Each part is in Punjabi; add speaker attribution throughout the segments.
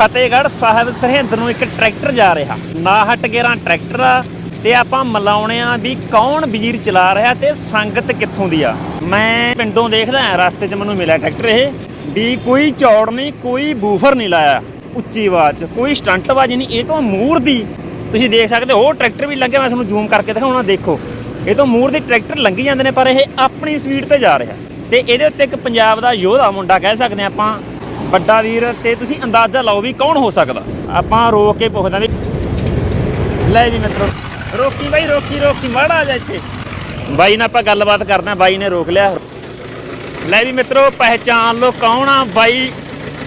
Speaker 1: ਫਤਿਹਗੜ੍ਹ ਸਾਹਿਬ ਸਰਹਿੰਦ ਨੂੰ ਇੱਕ ਟਰੈਕਟਰ ਜਾ ਰਿਹਾ। 5911 ਟਰੈਕਟਰ ਆ ਤੇ ਆਪਾਂ ਮਿਲਾਉਣੇ ਆ ਵੀ ਕੌਣ ਵੀਰ ਚਲਾ ਰਿਹਾ ਤੇ ਸੰਗਤ ਕਿੱਥੋਂ ਦੀ ਆ। ਮੈਂ ਪਿੰਡੋਂ ਦੇਖਦਾ ਰਸਤੇ 'ਚ ਮੈਨੂੰ ਮਿਲਿਆ ਟਰੈਕਟਰ ਇਹ, ਵੀ ਕੋਈ ਚੌੜ ਨਹੀਂ, ਕੋਈ ਬੂਫਰ ਨਹੀਂ ਲਾਇਆ। ਉੱਚੀ ਆਵਾਜ਼ 'ਚ ਕੋਈ ਸਟੰਟ ਬਾਜੀ ਨਹੀਂ, ਇਹ ਤੋਂ ਮੂਰ ਦੀ। ਤੁਸੀਂ ਦੇਖ ਸਕਦੇ ਹੋ, ਉਹ ਟਰੈਕਟਰ ਵੀ ਲੰਘਿਆ ਮੈਂ ਤੁਹਾਨੂੰ ਜ਼ੂਮ ਕਰਕੇ ਦਿਖਾਉਣਾ, ਦੇਖੋ। ਇਹ ਤੋਂ ਮੂਰ ਦੀ ਟਰੈਕਟਰ ਲੰਘੀ ਜਾਂਦੇ ਨੇ, ਪਰ ਇਹ ਆਪਣੀ ਸਪੀਡ ਤੇ ਜਾ ਰਿਹਾ। ਤੇ ਇਹਦੇ ਉੱਤੇ ਇੱਕ ਪੰਜਾਬ ਦਾ ਯੋਧਾ ਮੁੰਡਾ ਕਹਿ ਸਕਦੇ ਹਾਂ ਆਪਾਂ ਵੱਡਾ ਵੀਰ, ਤੇ ਤੁਸੀਂ ਅੰਦਾਜ਼ਾ ਲਾਓ ਵੀ ਕੌਣ ਹੋ ਸਕਦਾ? ਆਪਾਂ ਰੋਕ ਕੇ ਪੁੱਛਦਾ ਵੀ ਲੈ ਜੀ ਮਿੱਤਰੋ, ਰੋਕੀ ਬਾਈ, ਰੋਕੀ ਰੋਕੀ, ਮਾੜਾ ਜਾ ਇੱਥੇ। ਬਾਈ ਨਾਲ ਆਪਾਂ ਗੱਲਬਾਤ ਕਰਦੇ ਹਾਂ ਬਾਈ ਨੇ ਰੋਕ ਲਿਆ। ਲੈ ਵੀ ਮਿੱਤਰੋ ਪਹਿਚਾਨ ਲੋ ਕੌਣ ਆ ਬਾਈ,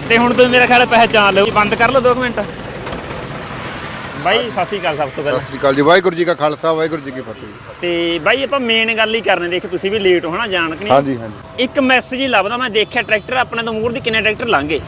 Speaker 1: ਤੇ ਹੁਣ ਤੁਸੀਂ ਮੇਰਾ ਖਿਆਲ ਪਹਿਚਾਨ ਲਓ। ਬੰਦ ਕਰ ਲਓ 2 ਮਿੰਟ। ਬਾਈ ਸਤਿ ਸ਼੍ਰੀ ਅਕਾਲ ਸਭ ਤੋਂ ਪਹਿਲਾਂ।
Speaker 2: ਸਤਿ ਸ੍ਰੀ ਅਕਾਲ ਜੀ ਵਾਹਿਗੁਰੂ ਜੀ ਕਾ ਖਾਲਸਾ ਵਾਹਿਗੁਰੂ ਜੀ ਕੀ ਫਤਿਹ
Speaker 1: ਤੇ ਬਾਈ ਆਪਾਂ ਮੇਨ ਗੱਲ ਹੀ ਕਰਨੇ ਦੇਖ ਤੁਸੀਂ ਵੀ ਲੇਟ ਹੋ ਨਾ ਜਾਣ ਕਿ ਨਹੀਂ
Speaker 2: ਹਾਂਜੀ ਹਾਂਜੀ।
Speaker 1: ਇੱਕ ਮੈਸੇਜ ਹੀ ਲੱਭਦਾ ਮੈਂ ਦੇਖਿਆ ਟਰੈਕਟਰ ਆਪਣੇ ਤੋਂ ਮੂਰ ਦੀ ਕਿੰਨੇ ਟਰੈਕਟਰ ਲੰਘੇ।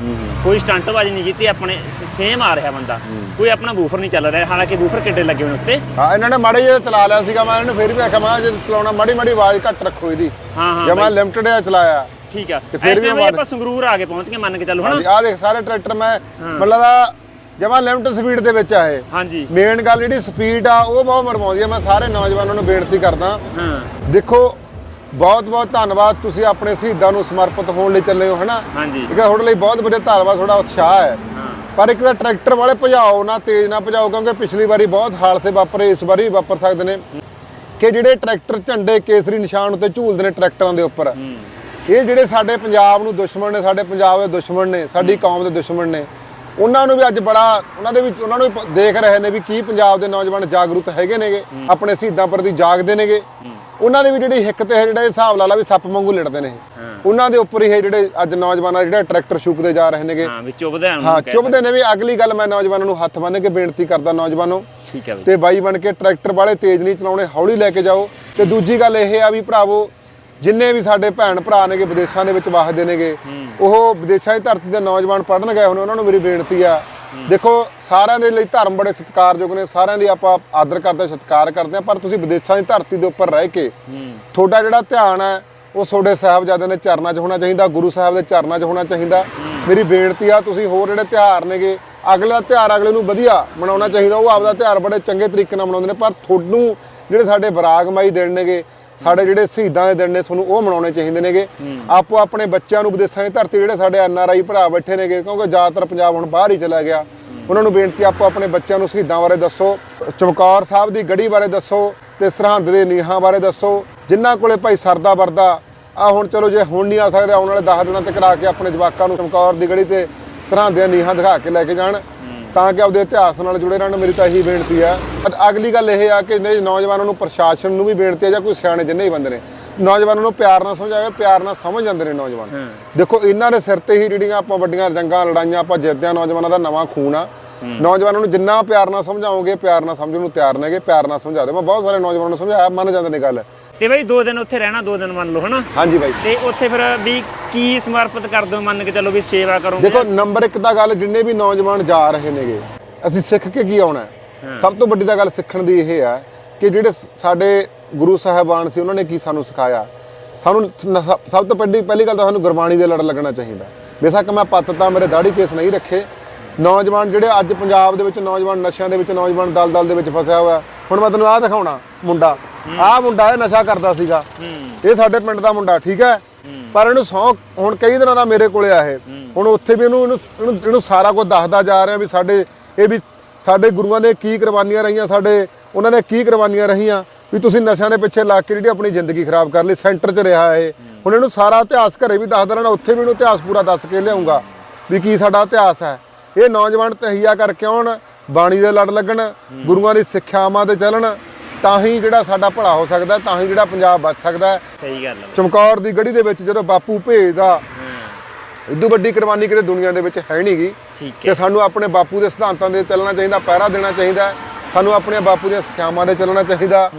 Speaker 1: ਕੋਈ ਸਟੰਟ ਬਾਜੀ ਨਹੀਂ ਕੀਤੀ ਆਪਣੇ ਸੇਮ ਆ ਰਿਹਾ ਬੰਦਾ। ਕੋਈ ਆਪਣਾ ਬੂਫਰ ਨਹੀਂ ਚੱਲ ਰਿਹਾ ਹਾਲਾਂਕਿ ਬੂਫਰ ਕਿੱਡੇ ਲੱਗੇ ਹੋਏ ਨੇ ਉੱਤੇ।
Speaker 2: ਹਾਂ ਇਹਨਾਂ ਨੇ ਮਾੜੇ ਜਿਹਾ ਚਲਾ ਲਿਆ ਸੀਗਾ ਮੈਂ ਇਹਨਾਂ ਨੂੰ ਫਿਰ ਵੀ ਆਖਿਆ ਮੈਂ ਜੇ ਚਲਾਉਣਾ ਮਾੜੀ ਮਾੜੀ ਆਵਾਜ਼ ਘੱਟ ਰੱਖੋ ਇਹਦੀ।
Speaker 1: ਹਾਂ ਹਾਂ
Speaker 2: ਜੇ ਮੈਂ ਲਿਮਟਡ ਆ ਚਲਾਇਆ।
Speaker 1: ਠੀਕ ਆ।
Speaker 2: ਤੇ ਫਿਰ
Speaker 1: ਇਸ
Speaker 2: ਵੀ
Speaker 1: time ਆਪਾਂ ਸੰਗਰੂਰ ਆ ਕੇ ਪਹੁੰਚ ਕੇ ਮੰਨ ਕੇ ਚੱਲੋ
Speaker 2: ਹਾਂਜੀ
Speaker 1: ਹਨਾ
Speaker 2: ਆਹ ਦੇਖ ਸਾਰੇ ਟਰੈਕਟਰ ਮੈਂ ਮਤਲਬ ਦਾ ਜਮਾ ਲਿਮਟ ਸਪੀਡ ਦੇ ਵਿੱਚ ਆ ਇਹ
Speaker 1: ਹਾਂਜੀ।
Speaker 2: ਮੇਨ ਗੱਲ ਜਿਹੜੀ ਸਪੀਡ ਆ ਉਹ ਬਹੁਤ ਮਰਵਾਉਂਦੀ ਆ। ਮੈਂ ਸਾਰੇ ਨੌਜਵਾਨਾਂ ਨੂੰ ਬੇਨਤੀ ਕਰਦਾ।
Speaker 1: ਹਾਂ।
Speaker 2: ਦੇਖੋ ਬਹੁਤ ਬਹੁਤ ਧੰਨਵਾਦ ਤੁਸੀਂ ਆਪਣੇ ਸ਼ਹੀਦਾਂ ਨੂੰ ਸਮਰਪਿਤ ਹੋਣ ਲਈ ਚੱਲੇ ਹੋ ਹਨਾ?
Speaker 1: ਹਾਂਜੀ।
Speaker 2: ਠੀਕ ਹੈ ਤੁਹਾਡੇ ਲਈ ਬਹੁਤ ਵਧੀਆ ਧੰਨਵਾਦ ਤੁਹਾਡਾ ਉਤਸ਼ਾਹ ਹੈ। ਪਰ ਇੱਕ ਤਾਂ ਟਰੈਕਟਰ ਵਾਲੇ ਭਜਾਓ ਨਾ ਤੇਜ਼ ਨਾ ਭਜਾਓ ਕਿਉਂਕਿ ਪਿਛਲੀ ਵਾਰੀ ਬਹੁਤ ਹਾਦਸੇ ਵਾਪਰੇ ਇਸ ਵਾਰੀ ਵਾਪਰ ਸਕਦੇ ਨੇ। ਕਿ ਜਿਹੜੇ ਟਰੈਕਟਰ ਝੰਡੇ ਕੇਸਰੀ ਨਿਸ਼ਾਨ ਉੱਤੇ ਝੂਲਦੇ ਨੇ ਟਰੈਕਟਰਾਂ ਦੇ ਉੱਪਰ ਇਹ ਜਿਹੜੇ ਸਾਡੇ ਪੰਜਾਬ ਨੂੰ ਦੁਸ਼ਮਣ ਨੇ ਸਾਡੇ ਪੰਜਾਬ ਦੇ ਦੁਸ਼ਮਣ ਨੇ ਸਾਡੀ ਕੌਮ ਦੇ ਦੁਸ਼ਮਣ ਨੇ ਉਹਨਾਂ ਨੂੰ ਵੀ ਅੱਜ ਬੜਾ ਉਹਨਾਂ ਦੇ ਵਿੱਚ ਉਹਨਾਂ ਨੂੰ ਦੇਖ ਰਹੇ ਨੇ ਵੀ ਕੀ ਪੰਜਾਬ ਦੇ ਨੌਜਵਾਨ ਜਾਗਰੂਕ ਹੈਗੇ ਨੇਗੇ ਆਪਣੇ ਸ਼ਹੀਦਾਂ ਪ੍ਰਤੀ ਜਾਗਦੇ ਨੇਗੇ। ਉਹਨਾਂ ਦੇ ਵੀ ਜਿਹੜੀ ਹਿੱਕ ਤੇ ਜਿਹੜਾ ਇਹ ਹਿਸਾਬ ਲਾ ਲਾ ਵੀ ਸੱਪ ਵਾਂਗੂ ਲੜਦੇ ਨੇ
Speaker 1: ਹਾਂ।
Speaker 2: ਉਹਨਾਂ ਦੇ ਉੱਪਰ ਹੀ ਜਿਹੜੇ ਅੱਜ ਨੌਜਵਾਨਾਂ ਜਿਹੜਾ ਟਰੈਕਟਰ ਸ਼ੁਕਦੇ ਜਾ ਰਹੇ ਨੇਗੇ।
Speaker 1: ਹਾਂ ਵੀ ਚੁੱਭਦਾ ਉਹਨੂੰ
Speaker 2: ਹਾਂ ਚੁੱਭਦੇ ਨੇ ਵੀ ਅਗਲੀ ਗੱਲ ਮੈਂ ਨੌਜਵਾਨਾਂ ਨੂੰ ਹੱਥ ਬੰਨ੍ਹ ਕੇ ਬੇਨਤੀ ਕਰਦਾ ਨੌਜਵਾਨੋ।
Speaker 1: ਠੀਕ ਹੈ
Speaker 2: ਤੇ ਬਾਈ ਬਣ ਕੇ ਟਰੈਕਟਰ ਵਾਲੇ ਤੇਜ਼ ਨਹੀਂ ਚਲਾਉਣੇ ਹੌਲੀ ਲੈ ਕੇ ਜਾਓ। ਤੇ ਦੂਜੀ ਗੱਲ ਇਹ ਆ ਵੀ ਭਰਾਵੋ ਜਿੰਨੇ ਵੀ ਸਾਡੇ ਭੈਣ ਭਰਾ ਨੇਗੇ, ਵਿਦੇਸ਼ਾਂ ਦੇ ਵਿੱਚ ਵਸਦੇ ਨੇਗੇ, ਉਹ ਵਿਦੇਸ਼ਾਂ ਦੀ ਧਰਤੀ ਦੇ ਨੌਜਵਾਨ ਪੜਨ ਗਏ ਹੋਣੇ, ਉਹਨਾਂ ਨੂੰ ਮੇਰੀ ਬੇਨਤੀ ਆ। ਦੇਖੋ, ਸਾਰਿਆਂ ਦੇ ਲਈ ਧਰਮ ਬੜੇ ਸਤਿਕਾਰਯੋਗ ਨੇ, ਸਾਰਿਆਂ ਲਈ ਆਪਾਂ ਆਦਰ ਕਰਦੇ ਸਤਿਕਾਰ ਕਰਦੇ ਆ ਪਰ ਤੁਸੀਂ ਵਿਦੇਸ਼ਾਂ ਦੀ ਧਰਤੀ ਦੇ ਉੱਪਰ ਰਹਿ ਕੇ ਤੁਹਾਡਾ ਜਿਹੜਾ ਧਿਆਨ ਹੈ, ਉਹ ਤੁਹਾਡੇ ਸਾਹਿਬਜ਼ਾਦਿਆਂ ਦੇ ਚਰਨਾਂ 'ਚ ਹੋਣਾ ਚਾਹੀਦਾ, ਗੁਰੂ ਸਾਹਿਬ ਦੇ ਚਰਨਾਂ 'ਚ ਹੋਣਾ ਚਾਹੀਦਾ। ਮੇਰੀ ਬੇਨਤੀ ਆ, ਤੁਸੀਂ ਹੋਰ ਜਿਹੜੇ ਤਿਉਹਾਰ ਨੇਗੇ, ਅਗਲੇ ਦਾ ਤਿਉਹਾਰ ਅਗਲੇ ਨੂੰ ਵਧੀਆ ਮਨਾਉਣਾ ਚਾਹੀਦਾ, ਉਹ ਆਪਦਾ ਤਿਉਹਾਰ ਬੜੇ ਚੰਗੇ ਤਰੀਕੇ ਨਾਲ ਮਨਾਉਂਦੇ ਨੇ, ਪਰ ਤੁਹਾਨੂੰ ਜਿਹੜੇ ਸਾਡੇ ਬਰਾਗਮਾਈ ਦੇਣ ਨੇਗੇ ਸਾਡੇ ਜਿਹੜੇ ਸ਼ਹੀਦਾਂ ਦੇ ਦਿਨ ਨੇ, ਤੁਹਾਨੂੰ ਉਹ ਮਨਾਉਣੇ ਚਾਹੀਦੇ ਨੇਗੇ। ਆਪੋ ਆਪਣੇ ਬੱਚਿਆਂ ਨੂੰ ਵਿਦੇਸ਼ਾਂ ਦੀ ਧਰਤੀ ਜਿਹੜੇ ਸਾਡੇ ਐਨ ਆਰ ਆਈ ਭਰਾ ਬੈਠੇ ਨੇਗੇ, ਕਿਉਂਕਿ ਜ਼ਿਆਦਾਤਰ ਪੰਜਾਬ ਹੁਣ ਬਾਹਰ ਹੀ ਚਲਾ ਗਿਆ। ਉਹਨਾਂ ਨੂੰ ਬੇਨਤੀ ਆਪੋ ਆਪਣੇ ਬੱਚਿਆਂ ਨੂੰ ਸ਼ਹੀਦਾਂ ਬਾਰੇ ਦੱਸੋ, ਚਮਕੌਰ ਸਾਹਿਬ ਦੀ ਗੜੀ ਬਾਰੇ ਦੱਸੋ ਤੇ ਸਰਹੰਦ ਦੇ ਨੀਹਾਂ ਬਾਰੇ ਦੱਸੋ। ਜਿਨ੍ਹਾਂ ਕੋਲੇ ਭਾਈ ਸਰਦਾ ਵਰਦਾ ਆ ਹੁਣ ਚਲੋ ਜੇ ਹੁਣ ਨਹੀਂ ਆ ਸਕਦੇ, ਆਉਣ ਵਾਲੇ 10 ਦਿਨਾਂ ਤੱਕ ਕਰਾ ਕੇ ਆਪਣੇ ਜਵਾਕਾਂ ਨੂੰ ਚਮਕੌਰ ਦੀ ਗੜੀ ਤੇ ਸਰਹੰਦ ਦੀਆਂ ਨੀਹਾਂ ਦਿਖਾ ਕੇ ਲੈ ਕੇ ਜਾਣ। ਤਾਂ ਕਿ ਆਪਦੇ ਇਤਿਹਾਸ ਨਾਲ ਜੁੜੇ ਰਹਿਣ ਮੇਰੀ ਤਾਂ ਇਹੀ ਬੇਨਤੀ ਆ ਅ- ਅਗਲੀ ਗੱਲ ਇਹ ਆ ਕਿ ਇਹਦੇ ਨੌਜਵਾਨਾਂ ਨੂੰ ਪ੍ਰਸ਼ਾਸਨ ਨੂੰ ਵੀ ਬੇਨਤੀ ਆ ਜਾਂ ਕੋਈ ਸਿਆਣੇ ਜਿੰਨੇ ਹੀ ਬੰਦੇ ਨੇ ਨੌਜਵਾਨਾਂ ਨੂੰ ਪਿਆਰ ਨਾਲ ਸਮਝਾਵੇ ਪਿਆਰ ਨਾਲ ਸਮਝ ਜਾਂਦੇ ਨੇ ਨੌਜਵਾਨ।
Speaker 1: ਹਾਂ।
Speaker 2: ਦੇਖੋ ਇਹਨਾਂ ਦੇ ਸਿਰ ਤੇ ਹੀ ਜਿਹੜੀਆਂ ਆਪਾਂ ਵੱਡੀਆਂ ਜੰਗਾਂ ਲੜਾਈਆਂ ਆਪਾਂ ਜਿੱਤਦੇ ਹਾਂ ਨੌਜਵਾਨਾਂ ਦਾ ਨਵਾਂ ਖੂਨ ਆ। ਨੌਜਵਾਨਾਂ ਨੂੰ ਜਿੰਨਾ ਪਿਆਰ ਨਾਲ ਸਮਝਾਓਗੇ ਪਿਆਰ ਨਾਲ ਸਮਝਣ ਨੂੰ ਤਿਆਰ ਨੇਗੇ ਪਿਆਰ ਨਾਲ ਸਮਝਾ ਦਿਓ। ਮੈਂ ਬਹੁਤ ਸਾਰੇ ਨੌਜਵਾਨਾਂ ਨੂੰ ਸਮਝਾਇਆ ਮੰਨ ਜਾਂਦੇ ਨੇ ਗੱਲ।
Speaker 1: ਤੇ ਬਾਈ ਦੋ ਦਿਨ ਉੱਥੇ ਰਹਿਣਾ ਦੋ ਦਿਨ ਮੰਨ ਲਓ ਹਨਾ?
Speaker 2: ਹਾਂਜੀ ਬਾਈ।
Speaker 1: ਤੇ ਉੱਥੇ ਫਿਰ ਵੀ ਕੀ ਸਮਰਪਿਤ ਕਰ ਦਿਓ ਮੰਨ ਕੇ ਚੱਲੋ ਵੀ ਸੇਵਾ ਕਰੋਗੇ?
Speaker 2: ਦੇਖੋ ਨੰਬਰ ਇੱਕ ਤਾਂ ਗੱਲ ਜਿੰਨੇ ਵੀ ਨੌਜਵਾਨ ਜਾ ਰਹੇ ਨੇਗੇ ਅਸੀਂ ਸਿੱਖ ਕੇ ਕੀ ਆਉਣਾ? ਸਭ ਤੋਂ ਵੱਡੀ ਤਾਂ ਗੱਲ ਸਿੱਖਣ ਦੀ ਇਹ ਹੈ ਕਿ ਜਿਹੜੇ ਸਾਡੇ ਗੁਰੂ ਸਾਹਿਬਾਨ ਸੀ ਉਹਨਾਂ ਨੇ ਕੀ ਸਾਨੂੰ ਸਿਖਾਇਆ? ਸਾਨੂੰ ਸਭ ਤੋਂ ਪਹਿਲੀ ਪਹਿਲੀ ਗੱਲ ਤਾਂ ਸਾਨੂੰ ਗੁਰਬਾਣੀ ਦੇ ਲੜ ਲੱਗਣਾ ਚਾਹੀਦਾ। ਬੇਸ਼ੱਕ ਮੈਂ ਪੱਤ ਤਾਂ ਮੇਰੇ ਦਾੜੀ ਕੇਸ ਨਹੀਂ ਰੱਖੇ ਨੌਜਵਾਨ ਜਿਹੜੇ ਅੱਜ ਪੰਜਾਬ ਦੇ ਵਿੱਚ ਨੌਜਵਾਨ ਨਸ਼ਿਆਂ ਦੇ ਵਿੱਚ ਨੌਜਵਾਨ ਦਲਦਲ ਦੇ ਵਿੱਚ ਫਸਿਆ ਹੋਇਆ। ਹੁਣ ਮੈਂ ਤੈਨੂੰ ਆਹ ਦਿਖਾਉਣਾ ਮੁੰਡਾ। ਆਹ ਮੁੰਡਾ ਇਹ ਨਸ਼ਾ ਕਰਦਾ ਸੀਗਾ। ਇਹ ਸਾਡੇ ਪਿੰਡ ਦਾ ਮੁੰਡਾ ਠੀਕ ਹੈ? ਪਰ ਇਹਨੂੰ ਸੌ ਹੁਣ ਕਈ ਦਿਨਾਂ ਦਾ ਮੇਰੇ ਕੋਲੇ ਆ ਇਹ। ਹੁਣ ਉੱਥੇ ਵੀ ਇਹਨੂੰ ਇਹਨੂੰ ਸਾਰਾ ਕੁਝ ਦੱਸਦਾ ਜਾ ਰਿਹਾ ਵੀ ਸਾਡੇ ਇਹ ਵੀ ਸਾਡੇ ਗੁਰੂਆਂ ਦੇ ਕੀ ਕੁਰਬਾਨੀਆਂ ਰਹੀਆਂ ਸਾਡੇ ਉਹਨਾਂ ਨੇ ਕੀ ਕੁਰਬਾਨੀਆਂ ਰਹੀਆਂ ਵੀ ਤੁਸੀਂ ਨਸ਼ਿਆਂ ਦੇ ਪਿੱਛੇ ਲੱਗ ਕੇ ਜਿਹੜੀ ਆਪਣੀ ਜ਼ਿੰਦਗੀ ਖਰਾਬ ਕਰ ਲਈ ਸੈਂਟਰ 'ਚ ਰਿਹਾ ਇਹ। ਹੁਣ ਇਹਨੂੰ ਸਾਰਾ ਇਤਿਹਾਸ ਘਰੇ ਵੀ ਦੱਸਦਾ ਰਹਿਣਾ ਉੱਥੇ ਵੀ ਇਹਨੂੰ ਇਤਿਹਾਸ ਪੂਰਾ ਦੱਸ ਕੇ ਲਿਆਉਂਗਾ ਵੀ ਕੀ ਸਾਡਾ ਇਤਿਹਾਸ ਹੈ। ਇਹ ਨੌਜਵਾਨ ਤਹੀਆ ਕਰਕੇ ਆਉਣ ਬਾਣੀ ਦੇ ਲੜ ਲੱਗਣ ਗੁਰੂਆਂ ਦੀ ਸਿੱਖਿਆਵਾਂ ਤੇ ਚੱਲਣ ਤਾਂ ਹੀ ਜਿਹੜਾ ਸਾਡਾ ਭਲਾ ਹੋ ਸਕਦਾ ਤਾਂ ਹੀ ਜਿਹੜਾ ਪੰਜਾਬ ਬਚ ਸਕਦਾ
Speaker 1: ਸਹੀ ਗੱਲ ਹੈ।
Speaker 2: ਚਮਕੌਰ ਦੀ ਗੜੀ ਦੇ ਵਿੱਚ ਜਦੋਂ ਬਾਪੂ ਭੇਜਦਾ ਇਦੋਂ ਵੱਡੀ ਕੁਰਬਾਨੀ ਕਿਤੇ ਦੁਨੀਆ ਦੇ ਵਿੱਚ ਹੈ ਨਹੀਂਗੀ ਤੇ ਸਾਨੂੰ ਆਪਣੇ ਬਾਪੂ ਦੇ ਸਿਧਾਂਤਾਂ ਦੇ ਚੱਲਣਾ ਚਾਹੀਦਾ ਪਹਿਰਾ ਦੇਣਾ ਚਾਹੀਦਾ। ਸਾਨੂੰ ਆਪਣੇ ਬਾਪੂ ਦੀਆਂ ਸਿੱਖਿਆਵਾਂ ਦੇ ਚੱਲਣਾ ਚਾਹੀਦਾ।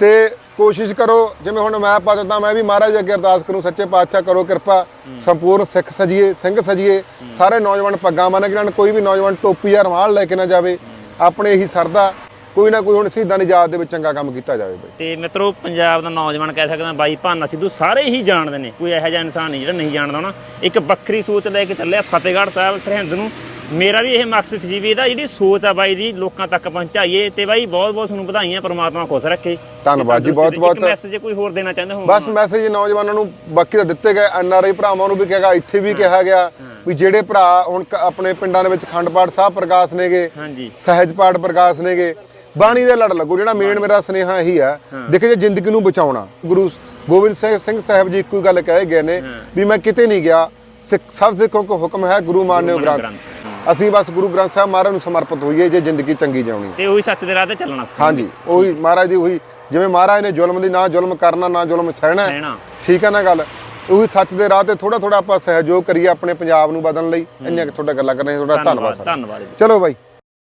Speaker 2: ਤੇ ਕੋਸ਼ਿਸ਼ ਕਰੋ ਜਿਵੇਂ ਹੁਣ ਮੈਂ ਪਤਦਾ ਮੈਂ ਵੀ ਮਹਾਰਾਜ ਅੱਗੇ ਅਰਦਾਸ ਕਰੂੰ ਸੱਚੇ ਪਾਤਸ਼ਾਹ ਕਰੋ ਕਿਰਪਾ ਸੰਪੂਰਨ ਸਿੱਖ ਸਜੀਏ ਸਿੰਘ ਸਜੀਏ ਸਾਰੇ ਨੌਜਵਾਨ ਪੱਗਾਂ ਬੰਨ੍ਹ ਕੇ ਜਾਣ ਕੋਈ ਵੀ ਨੌਜਵਾਨ ਟੋਪੀ ਜਾਂ ਰੁਮਾਲ ਲੈ ਕੇ ਨਾ ਜਾਵੇ ਆਪਣੇ ਇਹੀ ਸਰਦਾ ਕੋਈ ਨਾ ਕੋਈ ਹੁਣ ਸ਼ਹੀਦਾਂ ਦੀ ਯਾਦ ਦੇ ਵਿੱਚ ਚੰਗਾ ਕੰਮ ਕੀਤਾ ਜਾਵੇ ਬਈ।
Speaker 1: ਤੇ ਮਿੱਤਰੋ ਪੰਜਾਬ ਦਾ ਨੌਜਵਾਨ ਕਹਿ ਸਕਦਾ ਬਾਈ ਭਾਨਾ ਸਿੱਧੂ ਸਾਰੇ ਹੀ ਜਾਣਦੇ ਨੇ ਕੋਈ ਇਹੋ ਜਿਹਾ ਇਨਸਾਨ ਨਹੀਂ ਜਿਹੜਾ ਨਹੀਂ ਜਾਣਦਾ ਹੋਣਾ। ਇੱਕ ਵੱਖਰੀ ਸੋਚ ਲੈ ਕੇ ਚੱਲਿਆ ਫਤਿਹਗੜ੍ਹ ਸਾਹਿਬ ਸਰਹਿੰਦ ਨੂੰ। ਮੇਰਾ ਵੀ ਇਹ ਮਕਸਦ ਸੀ ਵੀ ਇਹਦਾ ਜਿਹੜੀ ਸੋਚ ਆ ਬਾਈ ਦੀ ਲੋਕਾਂ ਤੱਕ ਪਹੁੰਚਾਈਏ ਤੇ ਬਾਈ ਬਹੁਤ ਬਹੁਤ ਤੁਹਾਨੂੰ ਵਧਾਈਆਂ ਪ੍ਰਮਾਤਮਾ ਖੁਸ਼ ਰੱਖੇ।
Speaker 2: ਧੰਨਵਾਦ ਜੀ, ਬਹੁਤ-
Speaker 1: ਇੱਕ
Speaker 2: ਬਹੁਤ।
Speaker 1: ਮੈਸੇਜ ਕੋਈ ਹੋਰ ਦੇਣਾ ਚਾਹੁੰਦੇ ਹੋ
Speaker 2: ਬਸ ਮੈਸੇਜ ਨੌਜਵਾਨਾਂ ਨੂੰ ਬਾਕੀ ਤਾਂ ਦਿੱਤੇ ਗਏ ਐਨਆਰਆਈ ਭਰਾਵਾਂ ਨੂੰ ਵੀ ਕਿਹਾ ਇੱਥੇ ਵੀ ਕਿਹਾ ਗਿਆ ਵੀ ਜਿਹੜੇ ਭਰਾ ਹੁਣ ਆਪਣੇ ਪਿੰਡਾਂ ਦੇ ਵਿੱਚ ਖੰਡ ਪਾਠ ਸਾਹਿਬ ਪ੍ਰਕਾਸ਼ ਨੇਗੇ
Speaker 1: ਹਾਂਜੀ।
Speaker 2: ਸਹਿਜ ਪਾਠ ਪ੍ਰਕਾਸ਼ ਨੇਗੇ ਬਾਣੀ ਦੇ ਲੜ ਲੱਗੋ ਜਿਹੜਾ ਮੇਨ ਮੇਰਾ ਸੁਨੇਹਾ ਇਹੀ ਹੈ। ਦੇਖੋ ਜੇ ਜ਼ਿੰਦਗੀ ਨੂੰ ਬਚਾਉਣਾ ਗੁਰੂ ਗੋਬਿੰਦ ਸਿੰਘ ਸਾਹਿਬ ਜੀ ਇੱਕੋ ਹੀ ਗੱਲ ਕਹੇ ਗਏ ਨੇ ਵੀ ਮੈਂ ਕਿਤੇ ਨਹੀਂ ਗਿਆ ਸਿੱਖ ਸਭ ਸਿੱਖੋਂ ਕੋ ਹੁਕਮ ਹੈ ਗੁਰੂ ਮਾਨਿਓ
Speaker 1: ਗੁਰੂ
Speaker 2: ਗ੍ਰੰਥ। ਅਸੀਂ ਬਸ ਗੁਰੂ ਗ੍ਰੰਥ ਸਾਹਿਬ ਮਹਾਰਾਜ ਨੂੰ ਸਮਰਪਿਤ ਹੋਈਏ ਜੇ ਜ਼ਿੰਦਗੀ ਚੰਗੀ ਜਿਉਣੀ
Speaker 1: ਤੇ ਉਹੀ ਸੱਚ ਦੇ ਰਾਹ ਤੇ ਚੱਲਣਾ ਸਿੱਖਣਾ
Speaker 2: ਹਾਂਜੀ ਉਹੀ ਮਹਾਰਾਜ ਦੀ ਉਹੀ ਜਿਵੇਂ ਮਹਾਰਾਜ ਨੇ ਜ਼ੁਲਮ ਦੀ ਨਾ ਜ਼ੁਲਮ ਕਰਨਾ ਨਾ ਜ਼ੁਲਮ ਸਹਿਣਾ
Speaker 1: ਸਹਿਣਾ।
Speaker 2: ਠੀਕ ਹੈ ਨਾ ਗੱਲ? ਉਹੀ ਸੱਚ ਦੇ ਰਾਹ ਤੇ ਥੋੜਾ ਥੋੜਾ ਆਪਾਂ ਸਹਿਯੋਗ ਕਰੀਏ ਆਪਣੇ ਪੰਜਾਬ ਨੂੰ ਬਦਲਣ ਲਈ। ਇੰਨੀਆਂ ਕੁ ਤੁਹਾਡਾ ਗੱਲਾਂ ਕਰਨੇ ਤੁਹਾਡਾ ਧੰਨਵਾਦ
Speaker 1: ਧੰਨਵਾਦ
Speaker 2: ਸਰ।
Speaker 1: ਧੰਨਵਾਦ ਜੀ।
Speaker 2: ਚਲੋ ਬਾਈ।